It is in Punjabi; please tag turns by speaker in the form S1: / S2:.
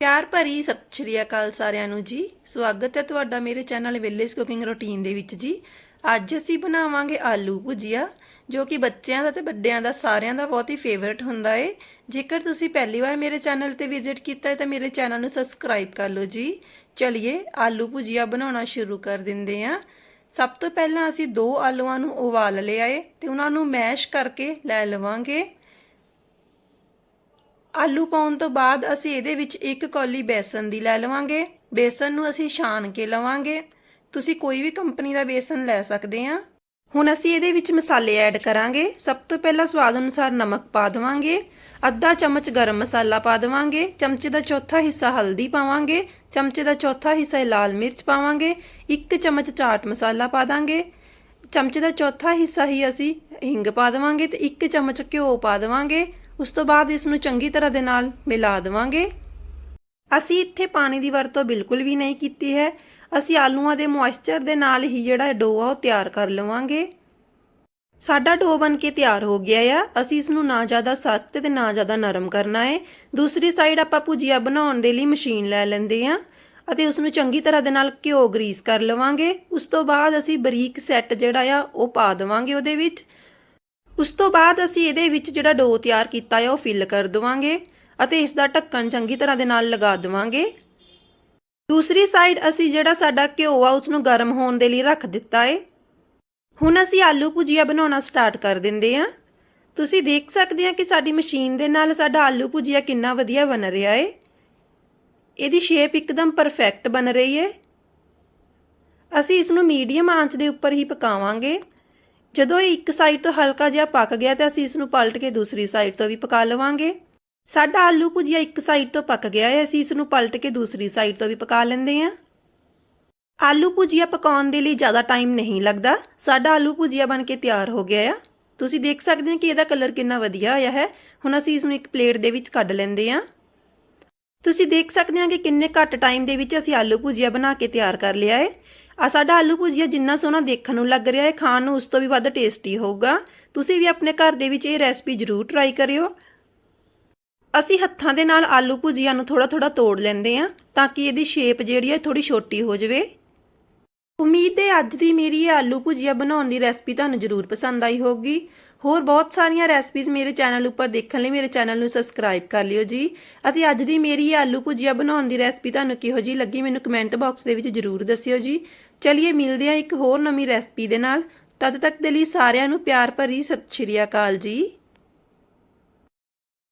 S1: ਪਿਆਰ ਭਰੀ ਸਤਿ ਸ਼੍ਰੀ ਅਕਾਲ ਸਾਰਿਆਂ ਨੂੰ ਜੀ। ਸਵਾਗਤ ਹੈ ਤੁਹਾਡਾ ਮੇਰੇ ਚੈਨਲ ਵਿਲੇਜ ਕੁਕਿੰਗ ਰੁਟੀਨ ਦੇ ਵਿੱਚ ਜੀ। ਅੱਜ ਅਸੀਂ ਬਣਾਵਾਂਗੇ ਆਲੂ ਭੁਜੀਆ, ਜੋ ਕਿ ਬੱਚਿਆਂ ਦਾ ਤੇ ਵੱਡਿਆਂ ਦਾ, ਸਾਰਿਆਂ ਦਾ ਬਹੁਤ ਹੀ ਫੇਵਰਿਟ ਹੁੰਦਾ ਏ। ਜੇਕਰ ਤੁਸੀਂ ਪਹਿਲੀ ਵਾਰ ਮੇਰੇ ਚੈਨਲ ਤੇ ਵਿਜ਼ਿਟ ਕੀਤਾ ਹੈ ਤਾਂ ਮੇਰੇ ਚੈਨਲ ਨੂੰ ਸਬਸਕ੍ਰਾਈਬ ਕਰ ਲਓ ਜੀ। ਚਲਿਏ, ਆਲੂ ਭੁਜੀਆ ਬਣਾਉਣਾ ਸ਼ੁਰੂ ਕਰ ਦਿੰਦੇ ਹਾਂ। ਸਭ ਤੋਂ ਪਹਿਲਾਂ ਅਸੀਂ ਦੋ ਆਲੂਆਂ ਨੂੰ ਉਬਾਲ ਲਿਆ ਏ ਤੇ ਉਹਨਾਂ ਨੂੰ ਮੈਸ਼ ਕਰਕੇ ਲੈ ਲਵਾਂਗੇ। ਆਲੂ ਪਾਉਣ ਤੋਂ ਬਾਅਦ ਅਸੀਂ ਇਹਦੇ ਵਿੱਚ ਇੱਕ ਕੌਲੀ ਬੇਸਨ ਦੀ ਲੈ ਲਵਾਂਗੇ। ਬੇਸਨ ਨੂੰ ਅਸੀਂ ਛਾਣ ਕੇ ਲਵਾਂਗੇ। ਤੁਸੀਂ ਕੋਈ ਵੀ ਕੰਪਨੀ ਦਾ ਬੇਸਨ ਲੈ ਸਕਦੇ ਆ। ਹੁਣ ਅਸੀਂ ਇਹਦੇ ਵਿੱਚ ਮਸਾਲੇ ਐਡ ਕਰਾਂਗੇ। ਸਭ ਤੋਂ ਪਹਿਲਾਂ ਸਵਾਦ ਅਨੁਸਾਰ ਨਮਕ ਪਾ ਦੇਵਾਂਗੇ। ਅੱਧਾ ਚਮਚ ਗਰਮ ਮਸਾਲਾ ਪਾ ਦੇਵਾਂਗੇ। ਚਮਚੇ ਦਾ ਚੌਥਾ ਹਿੱਸਾ ਹਲਦੀ ਪਾਵਾਂਗੇ। ਚਮਚੇ ਦਾ ਚੌਥਾ ਹਿੱਸਾ ਲਾਲ ਮਿਰਚ ਪਾਵਾਂਗੇ। ਇੱਕ ਚਮਚ ਚਾਟ ਮਸਾਲਾ ਪਾ ਦਾਂਗੇ। ਚਮਚੇ ਦਾ ਚੌਥਾ ਹਿੱਸਾ ਹੀ ਅਸੀਂ ਹਿੰਗ ਪਾ ਦੇਵਾਂਗੇ ਤੇ ਇੱਕ ਚਮਚ ਘਿਓ ਪਾ ਦੇਵਾਂਗੇ। ਉਸ ਤੋਂ ਬਾਅਦ ਇਸ ਨੂੰ ਚੰਗੀ ਤਰ੍ਹਾਂ ਦੇ ਨਾਲ ਮਿਲਾ ਦੇਵਾਂਗੇ। ਅਸੀਂ ਇੱਥੇ ਪਾਣੀ ਦੀ ਵਰਤੋਂ ਬਿਲਕੁਲ ਵੀ ਨਹੀਂ ਕੀਤੀ ਹੈ। ਅਸੀਂ ਆਲੂਆਂ ਦੇ ਮੋਇਸਚਰ ਦੇ ਨਾਲ ਹੀ ਜਿਹੜਾ ਡੋ ਆ ਉਹ ਤਿਆਰ ਕਰ ਲਵਾਂਗੇ। ਸਾਡਾ ਡੋ ਬਣ ਕੇ ਤਿਆਰ ਹੋ ਗਿਆ ਆ। ਅਸੀਂ ਇਸ ਨੂੰ ਨਾ ਜ਼ਿਆਦਾ ਸਖਤ ਤੇ ਨਾ ਜ਼ਿਆਦਾ ਨਰਮ ਕਰਨਾ ਹੈ। ਦੂਸਰੀ ਸਾਈਡ ਆਪਾਂ ਭੁਜੀਆ ਬਣਾਉਣ ਦੇ ਲਈ ਮਸ਼ੀਨ ਲੈ ਲੈਂਦੇ ਆ ਅਤੇ ਉਸ ਨੂੰ ਚੰਗੀ ਤਰ੍ਹਾਂ ਦੇ ਨਾਲ ਘਿਓ ਗਰੀਸ ਕਰ ਲਵਾਂਗੇ। ਉਸ ਤੋਂ ਬਾਅਦ ਅਸੀਂ ਬਰੀਕ ਸੈੱਟ ਜਿਹੜਾ ਆ ਉਹ ਪਾ ਦੇਵਾਂਗੇ ਉਹਦੇ ਵਿੱਚ। ਉਸ ਤੋਂ ਬਾਅਦ ਅਸੀਂ ਇਹਦੇ ਵਿੱਚ ਜਿਹੜਾ ਡੋ ਤਿਆਰ ਕੀਤਾ ਹੈ ਉਹ ਫਿਲ ਕਰ ਦੇਵਾਂਗੇ ਅਤੇ ਇਸ ਦਾ ਢੱਕਣ ਚੰਗੀ ਤਰ੍ਹਾਂ ਦੇ ਨਾਲ ਲਗਾ ਦੇਵਾਂਗੇ। ਦੂਸਰੀ ਸਾਈਡ ਅਸੀਂ ਜਿਹੜਾ ਸਾਡਾ ਘਿਓ ਆ ਉਸ ਨੂੰ ਗਰਮ ਹੋਣ ਦੇ ਲਈ ਰੱਖ ਦਿੱਤਾ ਹੈ ਹੁਣ ਅਸੀਂ ਆਲੂ ਭੁਜੀਆ ਬਣਾਉਣਾ ਸਟਾਰਟ ਕਰ ਦਿੰਦੇ ਹਾਂ ਤੁਸੀਂ ਦੇਖ ਸਕਦੇ ਆ ਕਿ ਸਾਡੀ ਮਸ਼ੀਨ ਦੇ ਨਾਲ ਸਾਡਾ ਆਲੂ ਭੁਜੀਆ ਕਿੰਨਾ ਵਧੀਆ ਬਣ ਰਿਹਾ ਹੈ ਇਹਦੀ ਸ਼ੇਪ ਇੱਕਦਮ ਪਰਫੈਕਟ ਬਣ ਰਹੀ ਹੈ ਅਸੀਂ ਇਸ ਨੂੰ ਮੀਡੀਅਮ ਆਂਚ ਦੇ ਉੱਪਰ ਹੀ ਪਕਾਵਾਂਗੇ। ਜਦੋਂ ਇਹ ਇੱਕ ਸਾਈਡ ਤੋਂ ਹਲਕਾ ਜਿਹਾ ਪੱਕ ਗਿਆ ਤਾਂ ਅਸੀਂ ਇਸ ਨੂੰ ਪਲਟ ਕੇ ਦੂਸਰੀ ਸਾਈਡ ਤੋਂ ਵੀ ਪਕਾ ਲਵਾਂਗੇ। ਸਾਡਾ ਆਲੂ ਭੁਜੀਆ ਇੱਕ ਸਾਈਡ ਤੋਂ ਪੱਕ ਗਿਆ ਹੈ, ਅਸੀਂ ਇਸ ਨੂੰ ਪਲਟ ਕੇ ਦੂਸਰੀ ਸਾਈਡ ਤੋਂ ਵੀ ਪਕਾ ਲੈਂਦੇ ਹਾਂ। ਆਲੂ ਭੁਜੀਆ ਪਕਾਉਣ ਦੇ ਲਈ ਜ਼ਿਆਦਾ ਟਾਈਮ ਨਹੀਂ ਲੱਗਦਾ। ਸਾਡਾ ਆਲੂ ਭੁਜੀਆ ਬਣ ਕੇ ਤਿਆਰ ਹੋ ਗਿਆ ਆ। ਤੁਸੀਂ ਦੇਖ ਸਕਦੇ ਹੋ ਕਿ ਇਹਦਾ ਕਲਰ ਕਿੰਨਾ ਵਧੀਆ ਆਇਆ ਹੈ। ਹੁਣ ਅਸੀਂ ਇਸ ਨੂੰ ਇੱਕ ਪਲੇਟ ਦੇ ਵਿੱਚ ਕੱਢ ਲੈਂਦੇ ਹਾਂ। ਤੁਸੀਂ ਦੇਖ ਸਕਦੇ ਹੋ ਕਿ ਕਿੰਨੇ ਘੱਟ ਟਾਈਮ ਦੇ ਵਿੱਚ ਅਸੀਂ ਆਲੂ ਭੁਜੀਆ ਬਣਾ ਕੇ ਤਿਆਰ ਕਰ ਲਿਆ ਹੈ। ਆ ਸਾਡਾ ਆਲੂ ਭੁਜੀਆ ਜਿੰਨਾ ਸੋਹਣਾ ਦੇਖਣ ਨੂੰ ਲੱਗ ਰਿਹਾ ਹੈ, ਖਾਣ ਨੂੰ ਉਸ ਤੋਂ ਵੀ ਵੱਧ ਟੇਸਟੀ ਹੋਊਗਾ। ਤੁਸੀਂ ਵੀ ਆਪਣੇ ਘਰ ਦੇ ਵਿੱਚ ਇਹ ਰੈਸਪੀ ਜ਼ਰੂਰ ਟਰਾਈ ਕਰਿਓ। ਅਸੀਂ ਹੱਥਾਂ ਦੇ ਨਾਲ ਆਲੂ ਭੁਜੀਆ ਨੂੰ ਥੋੜਾ ਥੋੜਾ ਤੋੜ ਲੈਂਦੇ ਹਾਂ ਤਾਂ ਕਿ ਇਹਦੀ ਸ਼ੇਪ ਜਿਹੜੀ ਹੈ ਥੋੜੀ ਛੋਟੀ ਹੋ ਜਾਵੇ। ਉਮੀਦ ਹੈ ਅੱਜ ਦੀ ਮੇਰੀ ਇਹ ਆਲੂ ਭੁਜੀਆ ਬਣਾਉਣ ਦੀ ਰੈਸਪੀ ਤੁਹਾਨੂੰ ਜ਼ਰੂਰ ਪਸੰਦ ਆਈ ਹੋਊਗੀ। ਹੋਰ ਬਹੁਤ ਸਾਰੀਆਂ ਰੈਸਪੀਜ਼ ਮੇਰੇ ਚੈਨਲ ਉੱਪਰ ਦੇਖਣ ਲਈ ਮੇਰੇ ਚੈਨਲ ਨੂੰ ਸਬਸਕ੍ਰਾਈਬ ਕਰ ਲਿਓ ਜੀ। ਅਤੇ ਅੱਜ ਦੀ ਮੇਰੀ ਇਹ ਆਲੂ ਭੁਜੀਆ ਬਣਾਉਣ ਦੀ ਰੈਸਪੀ ਤੁਹਾਨੂੰ ਕਿਹੋ ਜੀ ਲੱਗੀ ਮੈਨੂੰ ਕਮੈਂਟ ਬਾਕਸ ਦੇ ਵਿੱਚ ਜ਼ਰੂਰ ਦੱਸਿਓ ਜੀ। ਚਲਿਏ ਮਿਲਦੇ ਹਾਂ ਇੱਕ ਹੋਰ ਨਵੀਂ ਰੈਸਪੀ ਦੇ ਨਾਲ। ਤਦ ਤੱਕ ਦੇ ਲਈ ਸਾਰਿਆਂ ਨੂੰ ਪਿਆਰ ਭਰੀ ਸਤਿ ਸ਼੍ਰੀ ਅਕਾਲ ਜੀ।